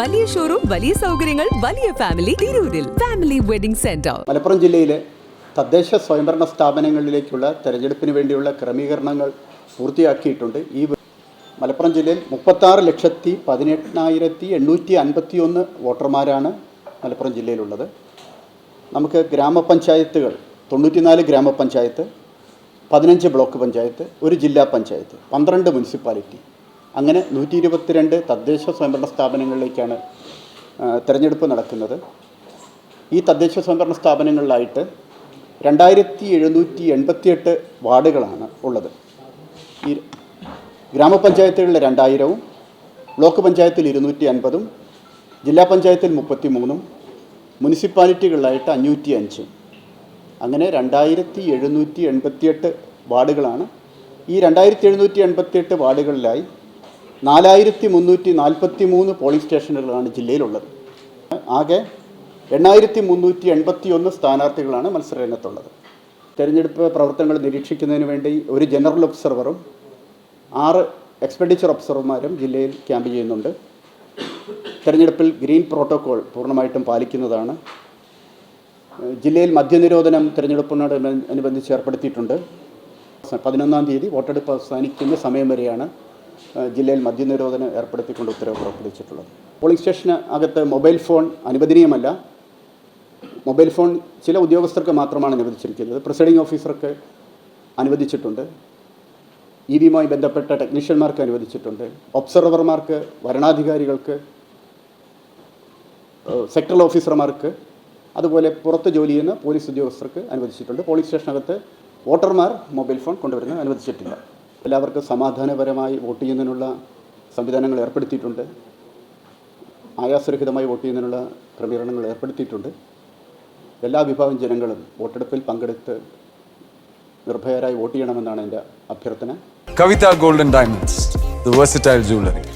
വലിയ ഷോറൂം വലിയ സൗകര്യങ്ങൾ വലിയ ഫാമിലി തിരൂരിൽ. ഫാമിലി വെഡിംഗ് സെന്റർ മലപ്പുറം ജില്ലയിലെ തദ്ദേശ സ്വയംഭരണ സ്ഥാപനങ്ങളിലേക്കുള്ള തെരഞ്ഞെടുപ്പിന് വേണ്ടിയുള്ള ക്രമീകരണങ്ങൾ പൂർത്തിയാക്കിയിട്ടുണ്ട്. ഈ മലപ്പുറം ജില്ലയിൽ മുപ്പത്താറ് ലക്ഷത്തി പതിനെണ്ണായിരത്തി എണ്ണൂറ്റി അൻപത്തി ഒന്ന് വോട്ടർമാരാണ് മലപ്പുറം ജില്ലയിലുള്ളത്. നമുക്ക് ഗ്രാമപഞ്ചായത്തുകൾ തൊണ്ണൂറ്റിനാല് ഗ്രാമപഞ്ചായത്ത് പതിനഞ്ച് ബ്ലോക്ക് പഞ്ചായത്ത് ഒരു ജില്ലാ പഞ്ചായത്ത് പന്ത്രണ്ട് മുനിസിപ്പാലിറ്റി അങ്ങനെ നൂറ്റി ഇരുപത്തിരണ്ട് തദ്ദേശ സ്വയംഭരണ സ്ഥാപനങ്ങളിലേക്കാണ് തിരഞ്ഞെടുപ്പ് നടക്കുന്നത്. ഈ തദ്ദേശ സ്വയംഭരണ സ്ഥാപനങ്ങളിലായിട്ട് രണ്ടായിരത്തി എഴുന്നൂറ്റി എൺപത്തിയെട്ട് വാർഡുകളാണ് ഉള്ളത്. ഈ ഗ്രാമപഞ്ചായത്തുകളിൽ രണ്ടായിരവും ബ്ലോക്ക് പഞ്ചായത്തിൽ ഇരുന്നൂറ്റി അൻപതും ജില്ലാ പഞ്ചായത്തിൽ മുപ്പത്തി മൂന്നും മുനിസിപ്പാലിറ്റികളിലായിട്ട് അഞ്ഞൂറ്റി അഞ്ചും അങ്ങനെ രണ്ടായിരത്തി എഴുന്നൂറ്റി എൺപത്തിയെട്ട് വാർഡുകളാണ് ഈ രണ്ടായിരത്തി എഴുന്നൂറ്റി എൺപത്തിയെട്ട് വാർഡുകളിലായി നാലായിരത്തി മുന്നൂറ്റി നാൽപ്പത്തി മൂന്ന് പോളിംഗ് സ്റ്റേഷനുകളാണ് ജില്ലയിലുള്ളത്. ആകെ എണ്ണായിരത്തി മുന്നൂറ്റി എൺപത്തി ഒന്ന് സ്ഥാനാർത്ഥികളാണ് മത്സരരംഗത്തുള്ളത്. തെരഞ്ഞെടുപ്പ് പ്രവർത്തനങ്ങൾ നിരീക്ഷിക്കുന്നതിന് വേണ്ടി ഒരു ജനറൽ ഒബ്സർവറും ആറ് എക്സ്പെൻഡിച്ചർ ഒബ്സർവർമാരും ജില്ലയിൽ ക്യാമ്പ് ചെയ്യുന്നുണ്ട്. തെരഞ്ഞെടുപ്പിൽ ഗ്രീൻ പ്രോട്ടോകോൾ പൂർണമായിട്ടും പാലിക്കുന്നതാണ്. ജില്ലയിൽ മദ്യനിരോധനം തെരഞ്ഞെടുപ്പിനോട് അനു- അനുബന്ധിച്ച് ഏർപ്പെടുത്തിയിട്ടുണ്ട്. പതിനൊന്നാം തീയതി വോട്ടെടുപ്പ് അവസാനിക്കുന്ന സമയം വരെയാണ് ജില്ലയിൽ മദ്യനിരോധനം ഏർപ്പെടുത്തിക്കൊണ്ട് ഉത്തരവ് പുറപ്പെടുവിച്ചിട്ടുള്ളത്. പോളിംഗ് സ്റ്റേഷന് അകത്ത് മൊബൈൽ ഫോൺ അനുവദനീയമല്ല. മൊബൈൽ ഫോൺ ചില ഉദ്യോഗസ്ഥർക്ക് മാത്രമാണ് അനുവദിച്ചിരിക്കുന്നത്. പ്രിസൈഡിംഗ് ഓഫീസർക്ക് അനുവദിച്ചിട്ടുണ്ട്. ഇ വിയുമായി ബന്ധപ്പെട്ട ടെക്നീഷ്യന്മാർക്ക് അനുവദിച്ചിട്ടുണ്ട്. ഒബ്സർവർമാർക്ക് വരണാധികാരികൾക്ക് സെക്ടറൽ ഓഫീസർമാർക്ക് അതുപോലെ പുറത്ത് ജോലി ചെയ്യുന്ന പോലീസ് ഉദ്യോഗസ്ഥർക്ക് അനുവദിച്ചിട്ടുണ്ട്. പോലീസ് സ്റ്റേഷനകത്ത് വോട്ടർമാർ മൊബൈൽ ഫോൺ കൊണ്ടുവരുന്നത് അനുവദിച്ചിട്ടില്ല. എല്ലാവർക്കും സമാധാനപരമായി വോട്ട് ചെയ്യുന്നതിനുള്ള സംവിധാനങ്ങൾ ഏർപ്പെടുത്തിയിട്ടുണ്ട്. ആയാസരഹിതമായി വോട്ട് ചെയ്യുന്നതിനുള്ള ക്രമീകരണങ്ങൾ ഏർപ്പെടുത്തിയിട്ടുണ്ട്. എല്ലാ വിഭാഗം ജനങ്ങളും വോട്ടെടുപ്പിൽ പങ്കെടുത്ത് നിർഭയരായി വോട്ട് ചെയ്യണമെന്നാണ് എന്റെ അഭ്യർത്ഥന. Kavitha golden diamonds the versatile jewelry.